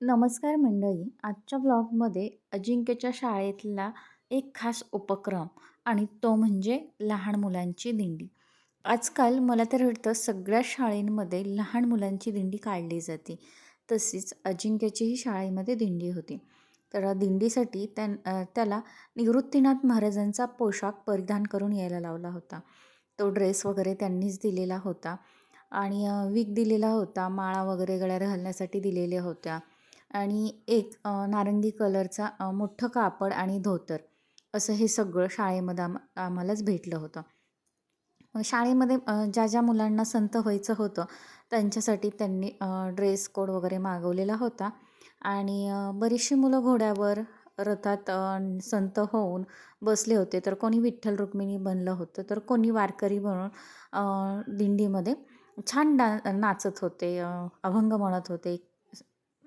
नमस्कार मंडळी. आजच्या ब्लॉगमध्ये अजिंक्यच्या शाळेतला एक खास उपक्रम आणि तो म्हणजे लहान मुलांची दिंडी. आजकाल मला तर वाटतं सगळ्या शाळेंमध्ये लहान मुलांची दिंडी काढली जाते. तशीच अजिंक्यचीही शाळेमध्ये दिंडी होती. तर दिंडीसाठी त्यां त्याला निवृत्तीनाथ महाराजांचा पोशाख परिधान करून यायला लावला होता. तो ड्रेस वगैरे त्यांनीच दिलेला होता. आणि वीक दिलेला होता. माळा वगैरे गळ्यात घालण्यासाठी दिलेल्या होत्या. आणि एक नारंगी कलरचा मोठं कापड आणि धोतर असं हे सगळं शाळेमध्ये आम आम्हालाच भेटलं होतं. शाळेमध्ये ज्या ज्या मुलांना संत व्हायचं होतं त्यांच्यासाठी त्यांनी ड्रेस कोड वगैरे मागवलेला होता. आणि बरीचशी मुलं घोड्यावर रथात संत होऊन बसले होते. तर कोणी विठ्ठल रुक्मिणी बनलं होतं. तर कोणी वारकरी बनून दिंडीमध्ये छान डा नाचत होते अभंग म्हणत होते.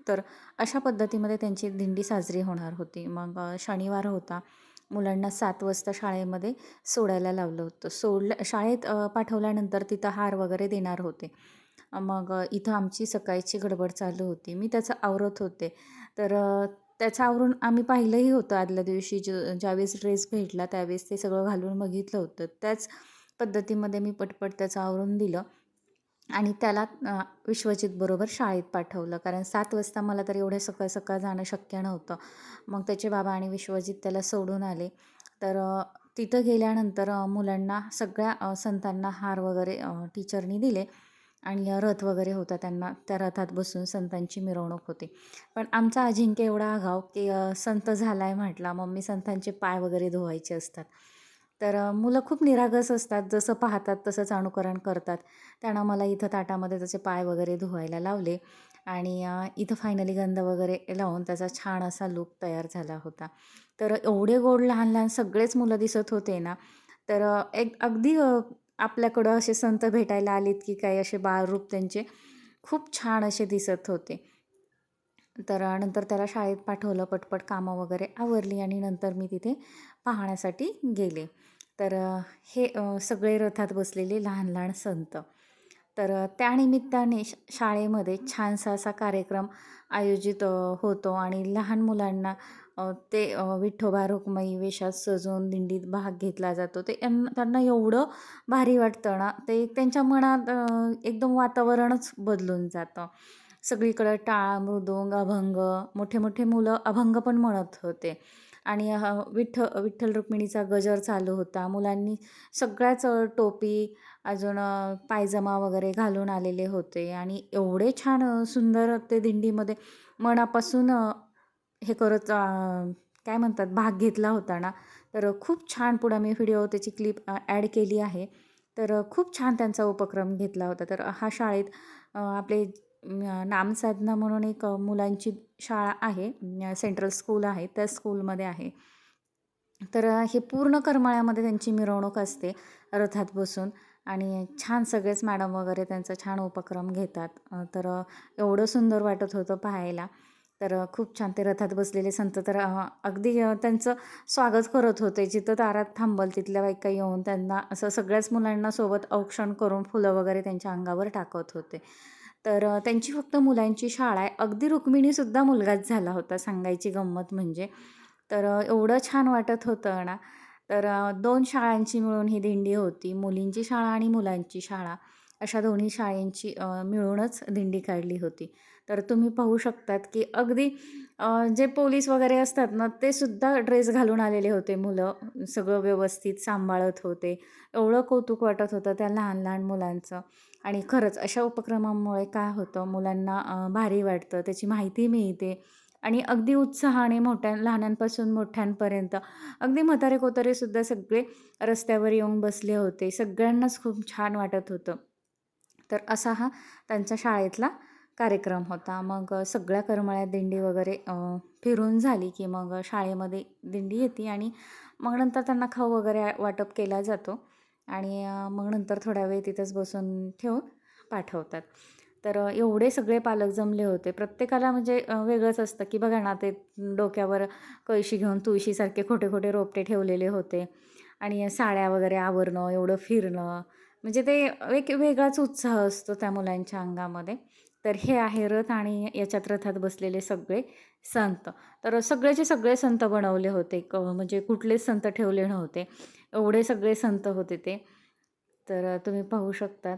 तर अशा पद्धतीमध्ये त्यांची दिंडी साजरी होणार होती. मग शनिवार होता. मुलांना सात वाजता शाळेमध्ये सोडायला लावलं होतं. सोडलं शाळेत पाठवल्यानंतर तिथं हार वगैरे देणार होते. मग इथं आमची सकाळची गडबड चालू होती. मी त्याचं आवरत होते. तर त्याचं आवरून आम्ही पाहिलंही होतं आदल्या दिवशी. ज ज्यावेळेस ड्रेस भेटला त्यावेळेस ते सगळं घालून बघितलं होतं. त्याच पद्धतीमध्ये मी पटपट त्याचं आवरून दिलं. आणि त्याला विश्वजित विश्वजितबरोबर शाळेत पाठवलं. कारण सात वाजता मला तर एवढ्या सकाळ सकाळ जाणं शक्य नव्हतं. मग त्याचे बाबा आणि विश्वजित त्याला सोडून आले. तर तिथं गेल्यानंतर मुलांना सगळ्या संतांना हार वगैरे टीचरनी दिले. आणि रथ वगैरे होता त्यांना त्या रथात बसून संतांची मिरवणूक होती. पण आमचा अजिंक्य एवढा आगाव की संत झाला आहे म्हटला. मम्मी संतांचे पाय वगैरे धुवायचे असतात. तर मुलं खूप निरागस असतात. जसं पाहतात तसंच अनुकरण करतात. त्यानं मला इथं ताटामध्ये त्याचे पाय वगैरे धुवायला लावले आणि इथं फायनली गंध वगैरे लावून त्याचा छान असा लूक तयार झाला होता. तर एवढे गोड लहान लहान सगळेच मुलं दिसत होते ना तर एक अगदी आपल्याकडं असे संत भेटायला आलेत की काही असे बाळरूप त्यांचे खूप छान असे दिसत होते. तर नंतर त्याला शाळेत पाठवलं पटपट कामं वगैरे आवरली आणि नंतर मी तिथे पाहण्यासाठी गेले. तर हे सगळे रथात बसलेले लहान लहान संत. तर त्यानिमित्ताने शाळेमध्ये छानसा असा कार्यक्रम आयोजित होतो आणि लहान मुलांना ते विठ्ठोबा रुक्मयी वेशात सजवून दिंडीत भाग घेतला जातो. ते त्यांना एवढं भारी वाटतं ना ते त्यांच्या मनात एकदम वातावरणच बदलून जातं. सगळीकडं टाळ मृदुंग अभंग मोठे मोठे मुलं अभंग पण म्हणत होते. आणि विठ्ठ विठ्ठल रुक्मिणीचा गजर चालू होता. मुलांनी सगळ्याच टोपी अजून पायजमा वगैरे घालून आलेले होते. आणि एवढे छान सुंदर ते दिंडीमध्ये मनापासून हे करत काय म्हणतात भाग घेतला होता ना. तर खूप छान पुढं मी व्हिडिओ त्याची क्लिप ॲड केली आहे. तर खूप छान त्यांचा उपक्रम घेतला होता. तर हा शाळेत आपले नामसाधना म्हणून एक मुलांची शाळा आहे सेंट्रल स्कूल आहे त्या स्कूलमध्ये आहे. तर हे पूर्ण करमाळ्यामध्ये त्यांची मिरवणूक असते रथात बसून. आणि छान सगळेच मॅडम वगैरे त्यांचा छान उपक्रम घेतात. तर एवढं सुंदर वाटत होतं पाहायला. तर खूप छान ते रथात बसलेले संत. तर अगदी त्यांचं स्वागत करत होते. जिथं तारात थांबल तिथल्या बायका येऊन त्यांना असं सगळ्याच मुलांना सोबत औक्षण करून फुलं वगैरे त्यांच्या अंगावर टाकत होते. तर त्यांची फक्त मुलांची शाळा आहे. अगदी रुक्मिणीसुद्धा मुलगाच झाला होता सांगायची गंमत म्हणजे. तर एवढं छान वाटत होतं ना. तर दोन शाळांची मिळून ही दिंडी होती. मुलींची शाळा आणि मुलांची शाळा. अशा दोन्ही शाळेंची मिळूनच दिंडी काढली होती. तर तुम्ही पाहू शकतात की अगदी जे पोलीस वगैरे असतात ना ते सुद्धा ड्रेस घालून आलेले होते मुलं. सगळं व्यवस्थित सांभाळत होते. एवढं कौतुक वाटत होतं त्या लहान लहान मुलांचं. आणि खरंच अशा उपक्रमामुळे काय होतं मुलांना भारी वाटतं त्याची माहिती मिळते. आणि अगदी उत्साहाने मोठ्या लहानांपासून मोठ्यांपर्यंत अगदी म्हातारे कोतारेसुद्धा सगळे रस्त्यावर येऊन बसले होते. सगळ्यांनाच खूप छान वाटत होतं. तर असा हा त्यांच्या शाळेतला कार्यक्रम होता. मग सगळ्या करमळ्यात दिंडी वगैरे फिरून झाली की मग शाळेमध्ये दिंडी येते आणि मग नंतर त्यांना खाऊ वगैरे वाटप केला जातो आणि मग नंतर थोडा वेळ तिथंच बसून ठेवून पाठवतात. तर एवढे सगळे पालक जमले होते. प्रत्येकाला म्हणजे वेगळंच असतं की बघा ना ते डोक्यावर कळशी घेऊन तुळशीसारखे खोटे खोटे रोपटे ठेवलेले होते आणि साड्या वगैरे आवरणं एवढं फिरणं म्हणजे ते एक वेगळाच उत्साह असतो त्या मुलांच्या अंगामध्ये. तर हे आहे रथ आणि याच्यात रथात बसलेले सगळे संत. तर सगळेचे सगळे संत बनवले होते. क म्हणजे कुठलेच संत ठेवले नव्हते. एवढे सगळे संत होते ते. तर तुम्ही पाहू शकतात.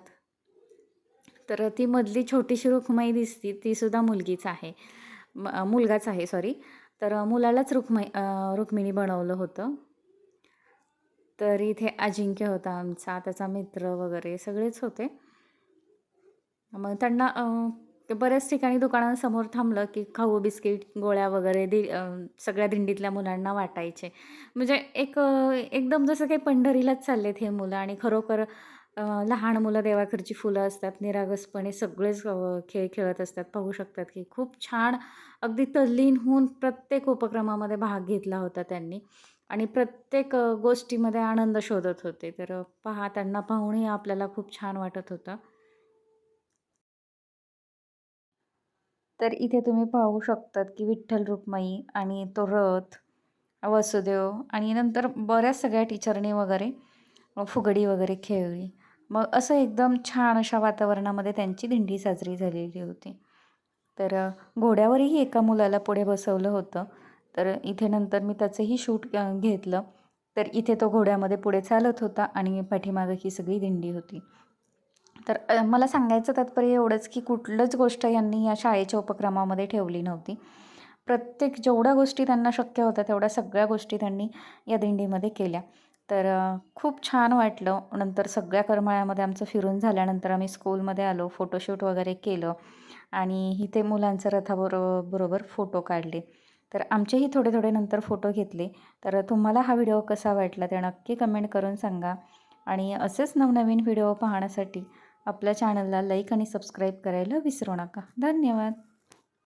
तर ती मधली छोटीशी रुक्माई दिसती ती सुद्धा मुलगीच आहे. मुलगाच आहे सॉरी तर मुलालाच रुक्माई रुक्मिणी बनवलं होतं. तर इथे अजिंक्य होता आमचा त्याचा मित्र वगैरे सगळेच होते. मग त्यांना बऱ्याच ठिकाणी दुकानांसमोर थांबलं की खाऊ बिस्किट गोळ्या वगैरे दि सगळ्या दिंडीतल्या मुलांना वाटायचे. म्हणजे एक एकदम जसं काही पंढरीलाच चाललेत हे मुलं आणि खरोखर लहान मुलं देवाखरची फुलं असतात निरागसपणे सगळेच खेळ खेळत असतात पाहू शकतात की खूप छान अगदी तल्लीन होऊन प्रत्येक उपक्रमामध्ये भाग घेतला होता त्यांनी. आणि प्रत्येक गोष्टीमध्ये आनंद शोधत होते. तर पहा त्यांना पाहूनही आपल्याला खूप छान वाटत होतं. तर इथे तुम्ही पाहू शकतात की विठ्ठल रुक्माई आणि तो रथ वसुदेव आणि नंतर बऱ्याच सगळ्या टीचरनी वगैरे फुगडी वगैरे खेळली. मग असं एकदम छान अशा वातावरणामध्ये त्यांची दिंडी साजरी झालेली होती. तर घोड्यावरही एका मुलाला पुढे बसवलं होतं. तर इथे नंतर मी त्याचंही शूट घेतलं. तर इथे तो घोड्यामध्ये पुढे चालत होता आणि पाठीमागं ही सगळी दिंडी होती. तर मला सांगायचं तात्पर्य एवढंच की कुठलंच गोष्ट यांनी या शाळेच्या उपक्रमामध्ये ठेवली नव्हती. प्रत्येक जेवढ्या गोष्टी त्यांना शक्य होत्या तेवढ्या सगळ्या गोष्टी त्यांनी या दिंडीमध्ये केल्या. तर खूप छान वाटलं. नंतर सगळ्या करमाळ्यामध्ये आमचं फिरून झाल्यानंतर आम्ही स्कूलमध्ये आलो फोटोशूट वगैरे केलं आणि इथे मुलांचं रथाबरोबर बरोबर फोटो काढले. तर आमचेही थोडे थोडे नंतर फोटो घेतले. तर तुम्हाला हा व्हिडिओ कसा वाटला ते नक्की कमेंट करून सांगा. आणि असेच नवनवीन व्हिडिओ पाहण्यासाठी आपल्या चॅनलला लाईक आणि सबस्क्राईब करायला विसरू नका. धन्यवाद.